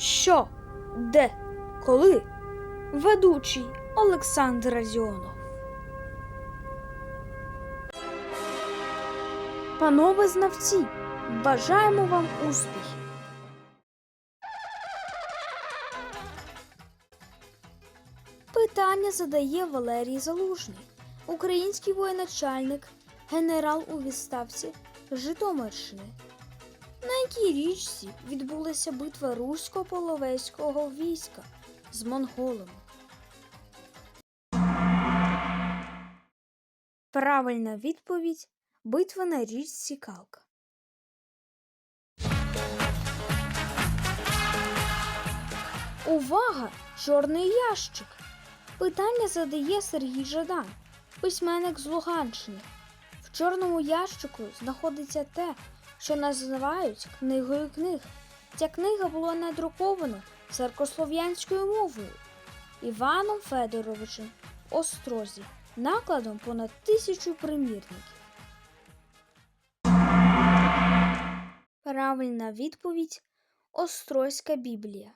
Що, де, коли? Ведучий Олександр Разіонов. Панове знавці, бажаємо вам успіхів! Питання задає Валерій Залужний, український воєначальник, генерал у відставці Житомирщини. На якій річці відбулася битва русько-половецького війська з монголами? Правильна відповідь битва на річці Калка. Увага! Чорний ящик. Питання задає Сергій Жадан, письменник з Луганщини. В чорному ящику знаходиться те, що називають книгою книг. Ця книга була надрукована церкослов'янською мовою Іваном Федоровичем Острозі накладом понад тисячу примірників. Правильна відповідь Острозька Біблія.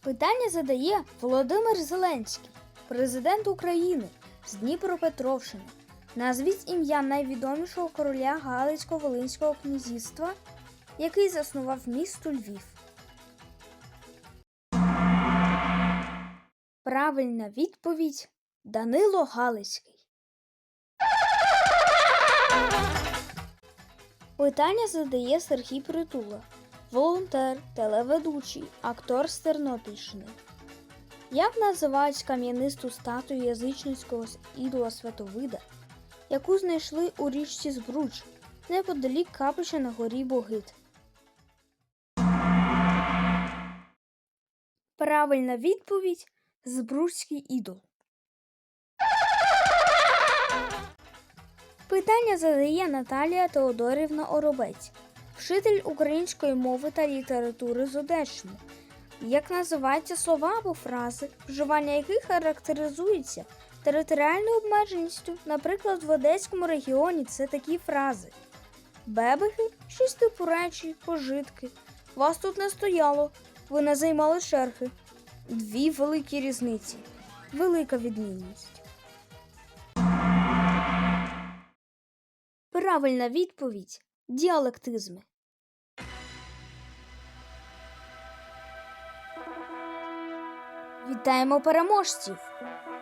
Питання задає Володимир Зеленський, президент України з Дніпропетровщини. Назвіть ім'я найвідомішого короля Галицько-Волинського князівства, який заснував місто Львів. Правильна відповідь Данило Галицький. Питання задає Сергій Притула, волонтер, телеведучий, актор з Тернопільщини. Як називають кам'янисту статую язичницького ідола Святовида, яку знайшли у річці Збруч, неподалік капища на горі Богит? Правильна відповідь Збруцький ідол. Питання задає Наталія Теодорівна Оробець, вчитель української мови та літератури з Одещини. Як називаються слова або фрази, вживання яких характеризується територіальною обмеженістю, наприклад, в Одеському регіоні це такі фрази: Бебехи, щось типу речі, пожитки. Вас тут не стояло, ви не займали черги. Дві великі різниці. Велика відмінність. Правильна відповідь діалектизми. Вітаємо переможців!